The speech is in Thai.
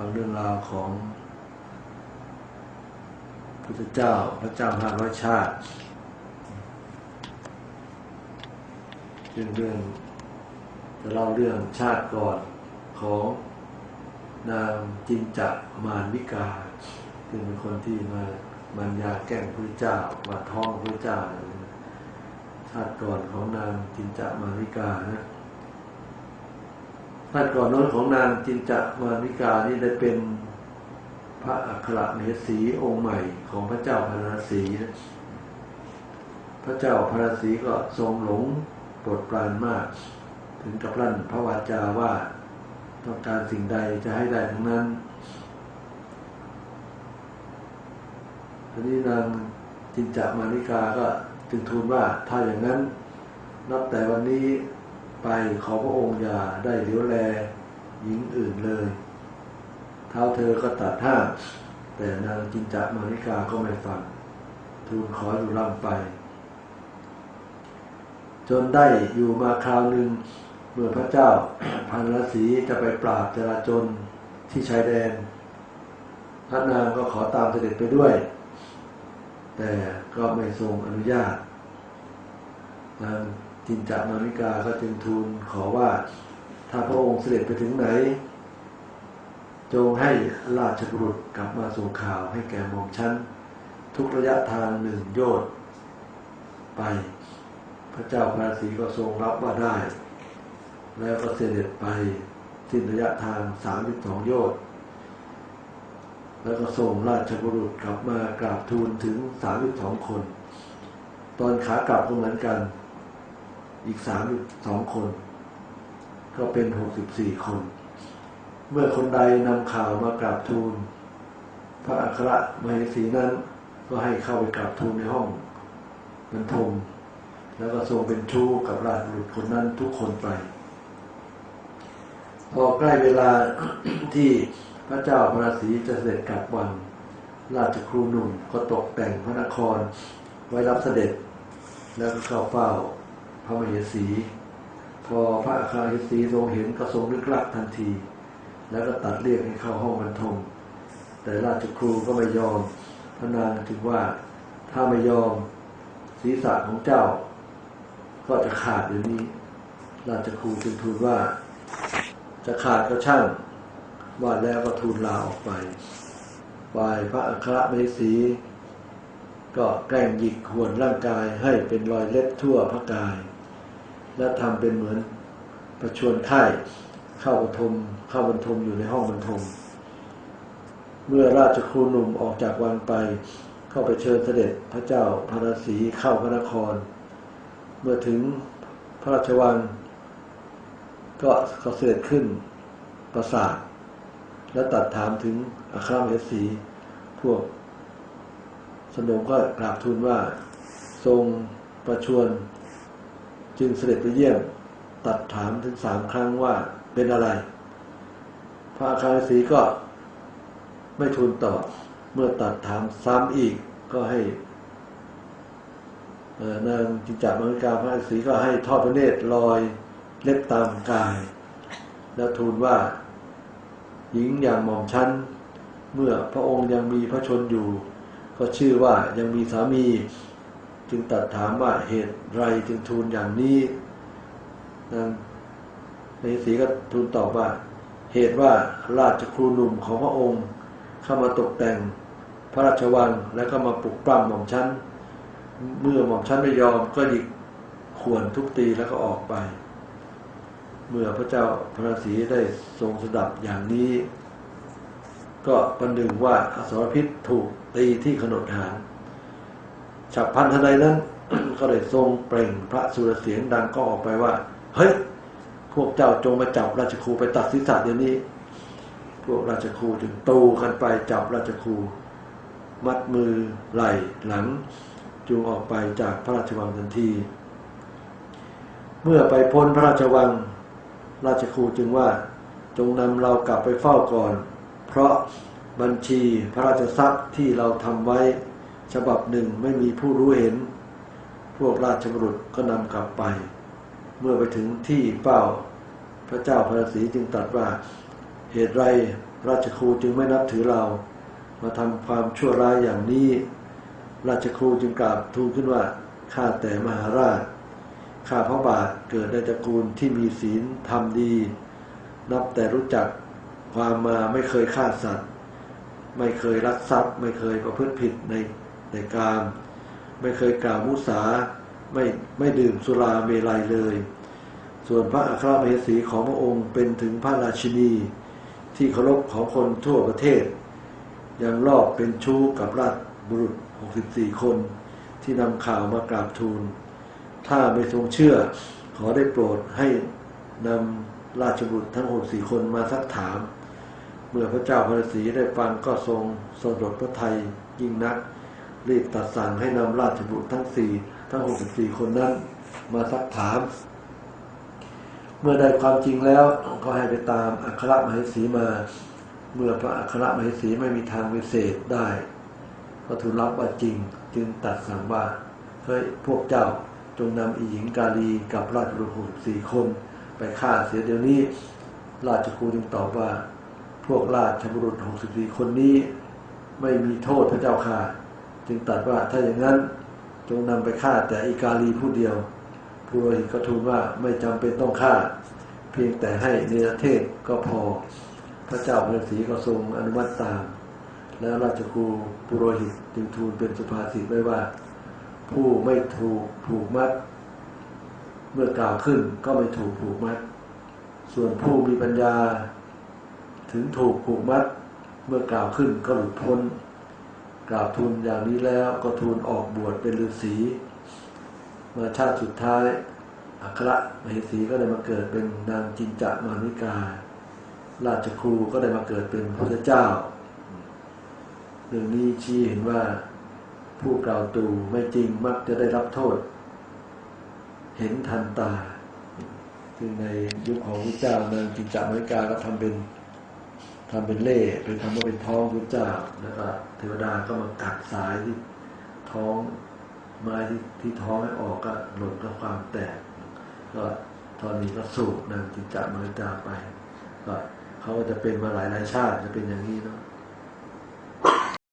ฟังเรื่องราวของพุทธเจ้าพระเจ้าห้าร้อยชาติเรื่องเรื่องจะเล่าเรื่องชาติก่อนของนางจินจักมารวิกาซึ่งเป็นคนที่มามันยาแก้งพระเจ้ามาท้องพระเจ้า ชาติก่อนของนางจินจักมารวิกานะ ชาติก่อนน้นของนางจินจักมารวิกานี่ได้เป็นพระอัครมเหสีองค์ใหม่ของพระเจ้าพระราศีนะพระเจ้าพระราศีก็ทรงหลงโปรดปรานมาก ถึงกับลั่นพระวาจาว่าต้องการสิ่งใดจะให้ได้ทั้งนั้นทีนี้นางจินจามานิกาก็จึงทูลว่าถ้าอย่างนั้น นับแต่วันนี้ ไปขอพระองค์อย่าได้เลี้ยวแลหญิงอื่นเลย เท้าเธอก็ตัดห้าแต่นางจินจามานิกาก็ไม่ฟังทูลขออยู่ร่ำไป จนได้อยู่มาคราวหนึ่งเมื่อพระเจ้าพันรศีจะไปปราบจราจนที่ชายแดน พระนางก็ขอตามเสด็จไปด้วย แต่ก็ไม่ทรงอนุญาตนาง จินจามาริกาก็จึงทูลขอว่า ถ้าพระองค์เสด็จไปถึงไหน จงให้ราชบุรุษกลับมาส่งข่าวให้แก่หม่อมชั้น ทุกระยะทางหนึ่งโยชน์ไป พระเจ้าพระศรีก็ทรงรับว่าได้ แล้วก็เสด็จไปสิ้นระยะทางสามสิบสองโยชน์แล้วก็ส่งราชบุรุษกลับมากราบทูลถึงสามสิบสองคน ตอนขากลับก็เหมือนกัน อีกสามสองคน ก็เป็นหกสิบสี่คน เมื่อคนใดนำข่าวมากราบทูล พระอัครมเหสีนั้นก็ให้เข้าไปกราบทูลในห้องบรรทม แล้วก็ทรงเป็นชู้กับราชบุตรคนนั้นทุกคนไป พอใกล้เวลาที่พระเจ้าพระศรีจะเสด็จกลับวังราชครูหนุ่มก็ตกแต่งพระนครไว้รับเสด็จ แล้วก็เข้าเฝ้า ระมเหสี พอพระอาคาริสีทรงเห็นก็ทรงนึกรักทันที แล้วก็ตัดเรียกให้เข้าห้องบรรทม แต่ราชครูก็ไม่ยอมพระนางถึงว่าถ้าไม่ยอมศีรษะของเจ้า ก็จะขาดอยู่นี้ ราชครูจึงทูลว่า จะขาดก็ช่างว่าแล้วก็ทูลลาออกไปฝ่ายพระอัครเหสี ก็แกล้งหยิกหวนร่างกายให้เป็นรอยเล็บทั่วพระกาย และทำเป็นเหมือนประชวนไข้เข้าบรรทมเข้าบรรทมอยู่ในห้องบรรทม เมื่อราชครูหนุ่มออกจากวังไป เข้าไปเชิญเสด็จพระเจ้าพระนศีเข้าพระนคร เมื่อถึงพระราชวังก็เขาเสด็จขึ้นปราสาทและตัดถามถึงอัครมเหสี พวกสนมก็กราบทูลว่า ทรงประชวน จึงเสด็จไปเยี่ยมตัดถามถึงสามครั้งว่าเป็นอะไร พระอาคารสีก็ไม่ทูลตอบ เมื่อตัดถามซ้ำอีกก็ให้นางจินจามังกาพระอาคารสีก็ให้ทอดพระเนตรลอยเล็บตามกาย แล้วทูลว่า หญิงอย่างหม่อมชั้น เมื่อพระองค์ยังมีพระชนอยู่ ก็ชื่อว่ายังมีสามี จึงตัดถามว่าเหตุไรจึงทูลอย่างนี้นางในสีก็ทูลตอบว่า เหตุว่าราชครูหนุ่มของพระองค์เข้ามาตกแต่งพระราชวังแล้วก็มาปลุกปล้ำหม่อมชั้น เมื่อหม่อมชั้นไม่ยอมก็หยิกขวนทุบตีแล้วก็ออกไป เมื่อพระเจ้าพระศรีได้ทรงสดับอย่างนี้ ก็ประหนึ่งว่าอสรพิษถูกตีที่ขนดหาง ฉับพันทันใดนั้น ก็เลยทรงเปล่งพระสุรเสียงดังก็ออกไปว่า เฮ้ย พวกเจ้าจงมาจับราชครูไปตัดศีรษะเดี๋ยวนี้ พวกราชครูจึงตูกันไปจับราชครู มัดมือไหล่หลังจูงออกไปจากพระราชวังทันที เมื่อไปพ้นพระราชวัง ราชครูจึงว่าจงนำเรากลับไปเฝ้าก่อน เพราะบัญชีพระราชทรัพย์ที่เราทำไว้ ฉบับหนึ่งไม่มีผู้รู้เห็น พวกราชบุรุษก็นำกลับไป เมื่อไปถึงที่เฝ้าพระเจ้าพระศรีจึงตรัสว่า เหตุไรราชครูจึงไม่นับถือเรา มาทำความชั่วร้ายอย่างนี้ ราชครูจึงกราบทูลขึ้นว่าข้าแต่มหาราชข้าพระบาทเกิดในตระกูลที่มีศีลธรรมดี นับแต่รู้จักความมาไม่เคยฆ่าสัตว์ ไม่เคยรักทรัพย์ ไม่เคยประพฤติผิดใน ในกามไม่เคยกล่าวมุสาไม่ไม่ดื่มสุราเมลัยเลย ส่วนพระอัครมเหสีของพระองค์เป็นถึงพระราชินี ที่เคารพของคนทั่วประเทศ ยังรอบเป็นชู้กับราชบุรุษ 64 คนที่นำข่าวมากราบทูล ถ้าไม่ทรงเชื่อขอได้โปรดให้นำราชบุตรทั้ง 64 คนมาสักถาม เมื่อพระเจ้าพระศรีได้ฟังก็ทรงสดดพระไทยยิ่งนัก รีบตัดสั่งให้นำราชบุตรทั้งสี่ทั้ง64คนนั้น มาสักถาม เมื่อได้ความจริงแล้วก็ให้ไปตามอัครมเหสีมา เมื่อพระอัครมเหสีไม่มีทางวิเศษได้ ก็ทูลรับว่าจริง จึงตัดสั่งว่าเฮ้ยพวกเจ้าจงนำอีหญิงกาลีกับราชบุตรุษสี่คน ไปฆ่าเสียเดี๋ยวนี้ ราชครูจึงตอบว่า พวกราชบุรุษ64คนนี้ ไม่มีโทษพระเจ้าค่ะ จึงตรัสว่าถ้าอย่างนั้นจงนำไปฆ่าแต่อีกาลีผู้เดียวผู้โรหิตก็ทูลว่าไม่จำเป็นต้องฆ่า เพียงแต่ให้เนรเทศก็พอ พระเจ้าพระศรีก็ทรงอนุมัติตาม แล้วราชครูปุโรหิตจึงทูลเป็นสุภาษิตไว้ว่า ผู้ไม่ถูกผูกมัด เมื่อกล่าวขึ้นก็ไม่ถูกผูกมัด ส่วนผู้มีปัญญา ถึงถูกผูกมัด เมื่อกล่าวขึ้นก็หลุดพ้น กล่าวทูลอย่างนี้แล้วก็ทูลออกบวชเป็นฤาษีมาชาติสุดท้ายอัครมเหสีก็ได้มาเกิดเป็นนางจินจามานิกา ราชครูก็ได้มาเกิดเป็นพระเจ้า เรื่องนี้ชี้เห็นว่าผู้กล่าวตูไม่จริงมักจะได้รับโทษ เห็นทันตาซึ่งในยุคของพระเจ้านางจินจามานิกาก็ทำเป็น ทำเป็นเล่เป็นทำว่าเป็นท้องพระเจ้าแล้วก็เทวดาก็มากัดสายที่ท้องไม้ที่ที่ท้องให้ออกก็หล่นก็ความแตก ก็ตอนนี้ก็สูบนางจิตจามาริกาไปก็เขาจะเป็นมาหลายหลายชาติจะเป็นอย่างนี้เนาะ